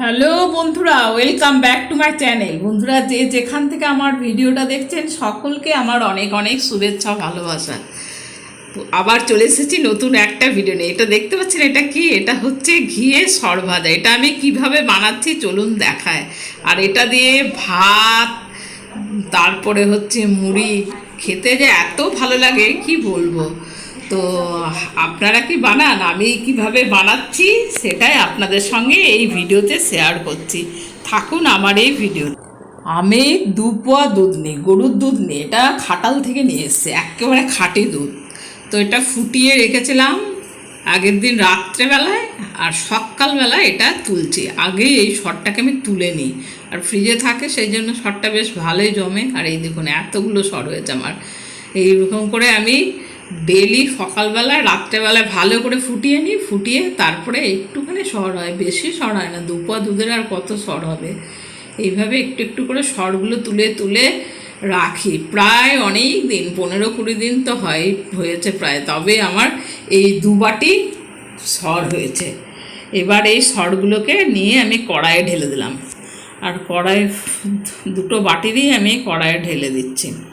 Hello বন্ধুরা welcome back to my channel বন্ধুরা, যে যেখান থেকে আমার ভিডিওটা দেখছেন, সকলকে আমার অনেক অনেক শুভেচ্ছা, ভালোবাসা। আবার চলে এসেছি নতুন একটা ভিডিও নিয়ে। এটা দেখতে পাচ্ছেন, এটা কি? এটা হচ্ছে ঘিয়ে সরভাজা এটা আমি কীভাবে বানাচ্ছি, চলুন দেখায়। আর এটা দিয়ে ভাত, তারপরে হচ্ছে মুড়ি। খেতে যে এত ভালো লাগে, কি বলব? তো আপনারা কি বানান? আমি কীভাবে বানাচ্ছি সেটাই আপনাদের সঙ্গে এই ভিডিওতে শেয়ার করছি। থাকুন আমার এই ভিডিও আমি দু পোয়া দুধ নিই, গরুর দুধ নিই, এটা খাটাল থেকে নিয়ে এসছে, একেবারে খাঁটি দুধ। তো এটা ফুটিয়ে রেখেছিলাম আগের দিন রাত্রেবেলায় আর সকালবেলা এটা তুলছি। আগে এই শটটাকে আমি তুলে নিই, আর ফ্রিজে থাকে সেই জন্য শটটা বেশ ভালোই জমে। আর এই দেখুন, এতগুলো শট হয়েছে আমার। এইরকম করে আমি ডেলি সকালবেলায় রাত্রেবেলায় ভালো করে ফুটিয়ে নিই, ফুটিয়ে তারপরে একটুখানি সর হয়। বেশি সর হয় না দুপা দুধের আর কত সর হবে? এইভাবে একটু একটু করে সরগুলো তুলে তুলে রাখি। প্রায় অনেক দিন, পনেরো কুড়ি দিন তো হয়, হয়েছে প্রায়। তবে আমার এই দু বাটি সর হয়েছে। এবার এই সরগুলোকে নিয়ে আমি কড়াইয়ে ঢেলে দিলাম। আর কড়াই দুটো বাটি দিয়ে আমি কড়াইয়ে ঢেলে দিচ্ছি।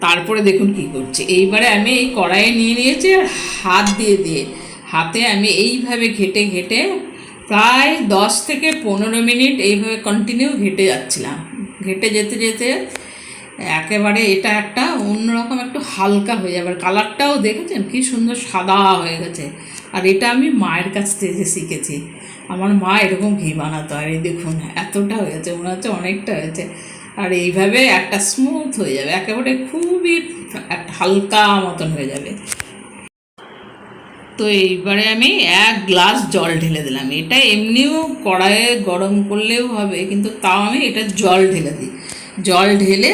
তারপরে দেখুন কি করছে। এইবারে আমি এই কড়াইয়ে নিয়ে নিয়েছি আর হাত দিয়ে দিয়ে। হাতে আমি এইভাবে ঘেটে ঘেটে প্রায় দশ থেকে পনেরো মিনিট এইভাবে কন্টিনিউ ঘেটে যাচ্ছিলাম। ঘেটে যেতে যেতে একেবারে এটা একটা অন্যরকম একটু হালকা হয়ে যাবে। কালারটাও দেখেছেন কি সুন্দর সাদা হয়ে গেছে। আর এটা আমি মায়ের কাছ থেকে শিখেছি। আমার মা এরকম ঘি বানাতো। আর এই দেখুন, এতটা হয়েছে মনে হচ্ছে অনেকটা হয়েছে। আর এইভাবে একটা স্মুথ হয়ে যাবে, একেবারে খুবই হালকা মতন হয়ে যাবে। তো এইবারে আমি এক গ্লাস জল ঢেলে দিলাম। এটা এমনিও কড়াইয়ে গরম করলেও হবে, কিন্তু তাও আমি এটা জল ঢেলে দিই। জল ঢেলে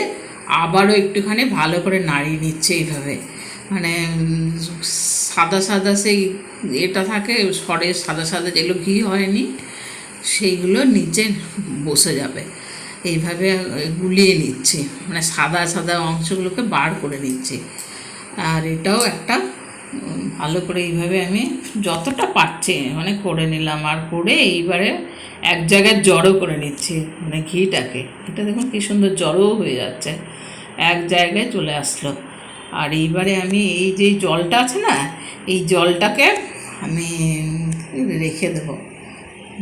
আবারও একটুখানি ভালো করে নাড়িয়ে নিচ্ছে এইভাবে। মানে সাদা সাদা সেই এটা থাকে, সরের সাদা সাদা যেগুলো ঘি হয়নি, সেইগুলো নিচে বসে যাবে। এইভাবে গুলিয়ে নিচ্ছি। মানে সাদা সাদা অংশগুলোকে বার করে নিচ্ছি। আর এটাও একটা ভালো করে এইভাবে আমি যতটা পারছি মানে করে নিলাম। আর করে এইবারে এক জায়গায় জড়ো করে নিচ্ছি মানে ঘিটাকে। এটা দেখুন কী সুন্দর জড়ো হয়ে যাচ্ছে। এক জায়গায় চলে আসলো। আর এইবারে আমি এই যে জলটা আছে না, এই জলটাকে আমি রেখে দেবো।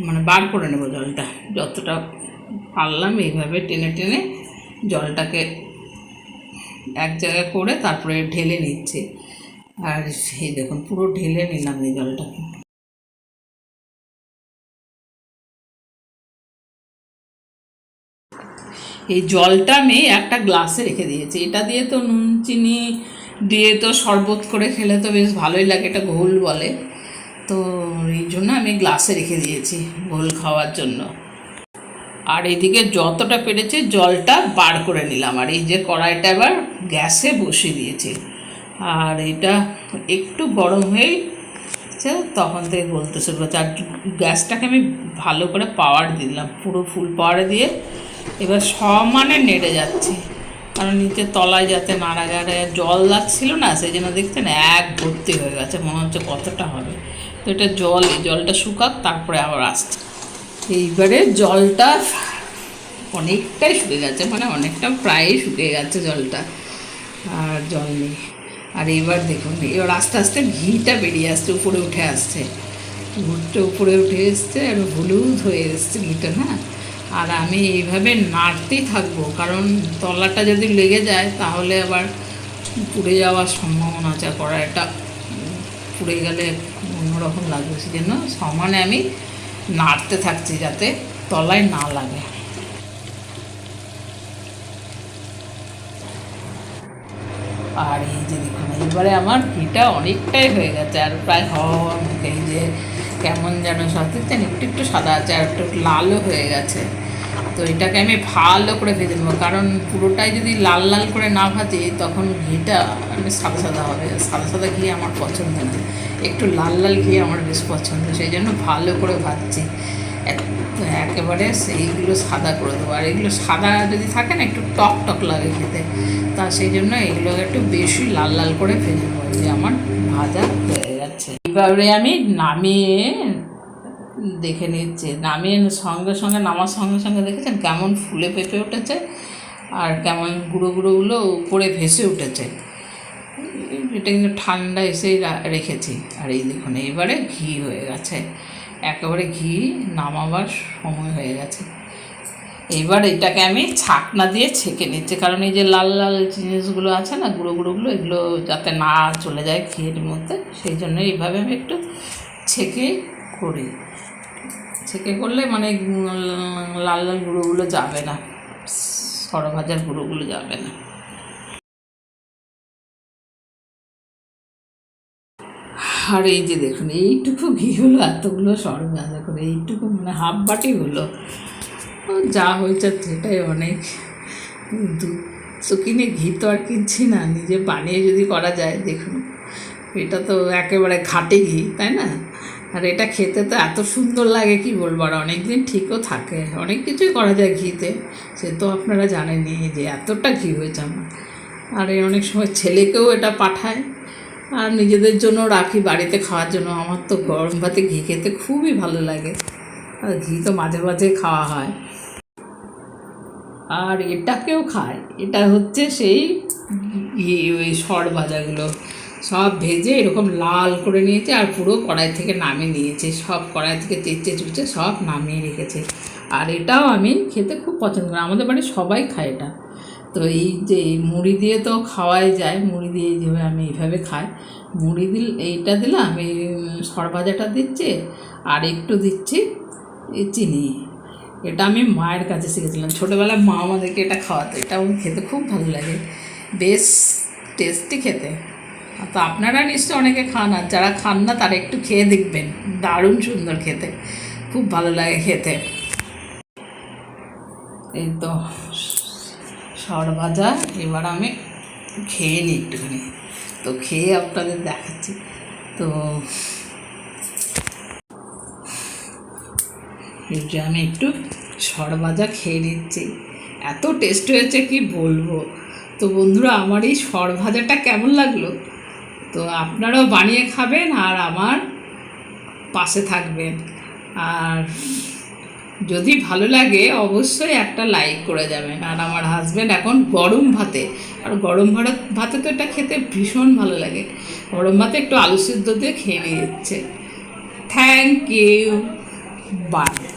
মানে বার করে নেব জলটা। যতটা পারলাম এইভাবে টেনে টেনে জলটাকে এক জায়গায় করে তারপরে ঢেলে নিচ্ছে। আর সেই দেখুন, পুরো ঢেলে নিলাম এই জলটাকে। এই জলটা আমি একটা গ্লাসে রেখে দিয়েছি। এটা দিয়ে তো নুন, চিনি দিয়ে তো শরবত করে খেলে তো বেশ ভালোই লাগে, এটা ঘোল বলে। তো এই জন্য আমি গ্লাসে রেখে দিয়েছি গোল খাওয়ার জন্য। আর এদিকে যতটা পেরেছে জলটা বার করে নিলাম। আর এই যে কড়াইটা এবার গ্যাসে বসিয়ে দিয়েছি। আর এটা একটু গরম হয়ে তখন থেকে বলতে শুরু করছে আর গ্যাসটাকে আমি ভালো করে পাওয়ার দিলাম, পুরো ফুল পাওয়ারে দিয়ে। এবার সমানে নেড়ে যাচ্ছি। কারণ নিচে তলায় যাতে নাড়া গাড়ে জল লাগছিল না, সেই জন্য দেখছেন এক ভর্তি হয়ে গেছে, মনে হচ্ছে কতটা হবে। তো এটা জল, এই জলটা শুকাক, তারপরে আবার আসছে। এইবারে জলটা অনেকটাই শুকে গেছে মানে অনেকটা প্রায়ই শুকিয়ে গেছে জলটা, আর জল নেই। আর এবার দেখুন, এবার আস্তে আস্তে ঘিটা বেরিয়ে আসছে, উপরে উঠে আসছে। ঘুরটা উপরে উঠে এসছে, আর হলুদ হয়ে এসছে ঘিটা না আর আমি এইভাবে নাড়তেই থাকব, কারণ তলাটা যদি লেগে যায় তাহলে আবার পুড়ে যাওয়ার সম্ভাবনা আছে কড়াইটা পুড়ে গেলে অন্যরকম লাগবে। সেই জন্য সমানে আমি নাড়তে থাকছি যাতে তলায় না লাগে। আর এই যে দেখুন এইবারে আমার ঘিটা অনেকটাই হয়ে গেছে, আর প্রায় হওয়া মুখে এই যে কেমন যেন দেখছেন একটু একটু সাদা আছে আর একটু লালও হয়ে গেছে। তো এটাকে আমি ভালো করে ভেজে নেব। কারণ পুরোটাই যদি লাল লাল করে না ভাজি, তখন ঘিটা আমি সাদা সাদা হবে। সাদা সাদা ঘি আমার পছন্দ না। একটু লাল লাল ঘি আমার বেশ পছন্দ, সেই জন্য ভালো করে ভাজছি। এক- একেবারে সেইগুলো সাদা করে দেবো। আর এগুলো সাদা যদি থাকে না, একটু টক টক লাগে খেতে, তা সেই জন্য এগুলো একটু বেশি লাল লাল করে ভেজে নেব। যে আমার ভাজা হয়ে যাচ্ছে এবারে আমি নামিয়ে দেখে নিচ্ছে নামিয়ে সঙ্গে সঙ্গে, নামার সঙ্গে সঙ্গে দেখেছেন কেমন ফুলে পেঁপে উঠেছে আর কেমন গুঁড়ো গুঁড়োগুলো উপরে ভেসে উঠেছে। এটা কিন্তু ঠান্ডা এসেই রেখেছি। আর এই দেখুন, এবারে ঘি হয়ে গেছে। একেবারে ঘি নামাবার সময় হয়ে গেছে। এবার এটাকে আমি ছাকনা দিয়ে ছেঁকে নিচ্ছি। কারণ এই যে লাল লাল জিনিসগুলো আছে না, গুঁড়ো গুঁড়োগুলো, এগুলো যাতে না চলে যায় ঘিয়ের মধ্যে, সেই জন্য এইভাবে আমি একটু ছেঁকে করি। ছেঁকে করলে মানে লাল লাল গুঁড়োগুলো যাবে না। সর ভাজার গুঁড়োগুলো যাবে না। আর এই যে দেখুন, এইটুকু ঘি হলো, এতগুলো সরবা করে এইটুকু মানে হাফ বাটি হলো। যা হয়েছে সেটাই অনেক। দুধ তো কিনে ঘি তো আর কিনছি না, নিজে বানিয়ে যদি করা যায়, দেখুন। এটা তো একেবারে খাঁটি ঘি, তাই না? আর এটা খেতে তো এত সুন্দর লাগে, কি বলব? আর অনেক দিন ঠিকও থাকে। অনেক কিছুই করা যায় ঘিতে। সে তো আপনারা জানেনই যে এতটা ঘি হয়েছে আমার। আর এই অনেক সময় ছেলেকেও এটা পাঠায়। আর নিজেদের জন্য রাখি বাড়িতে খাওয়ার জন্য। আমার তো গরম ভাতে ঘি খেতে খুবই ভালো লাগে। আর ঘি তো মাঝে মাঝে খাওয়া হয়। আর এটাকেও খায়। এটা হচ্ছে সেই ইয়ে ওই সর ভাজাগুলো। সব ভেজে এরকম লাল করে নিয়েছে আর পুরো কড়াই থেকে নামিয়ে নিয়েছে। সব কড়াই থেকে চেঁচে চুচে সব নামিয়ে রেখেছে। আর এটাও আমি খেতে খুব পছন্দ করি। আমাদের বাড়ির সবাই খায় এটা। তো এই যে মুড়ি দিয়ে তো খাওয়াই যায়, মুড়ি দিয়ে যেভাবে আমি এইভাবে খাই। মুড়ি দিল, এইটা দিলাম, এই সর ভাজাটা দিচ্ছে আর একটু দিচ্ছি এই চিনি। এটা আমি মায়ের কাছে শিখেছিলাম। ছোটোবেলায় মা আমাদেরকে এটা খাওয়াতো। এটা আমার খেতে খুব ভালো লাগে। বেশ টেস্টি খেতে। তো আপনারা নিশ্চয়ই অনেকে খান, আর যারা খান না, তারা একটু খেয়ে দেখবেন। দারুণ সুন্দর খেতে। খুব ভালো লাগে খেতে। এই তো সর ভাজা এবার আমি খেয়ে নিই একটুখানি। তো খেয়ে আপনাদের দেখাচ্ছি। তো যে আমি একটু সর ভাজা খেয়ে নিচ্ছি। এত টেস্ট হয়েছে, কি বলব? তো বন্ধুরা, আমার এই সর ভাজাটা কেমন লাগল? তো আপনারাও বানিয়ে খাবেন আর আমার পাশে থাকবেন। আর যদি ভালো লাগে অবশ্যই একটা লাইক করে যাবেন। আর আমার হাজব্যান্ড এখন গরম ভাতে। আর গরম ভাত, ভাতে তো এটা খেতে ভীষণ ভালো লাগে। গরম ভাতে একটু আলু সিদ্ধ দিয়ে খেয়ে নিয়ে যাচ্ছে থ্যাংক ইউ বাই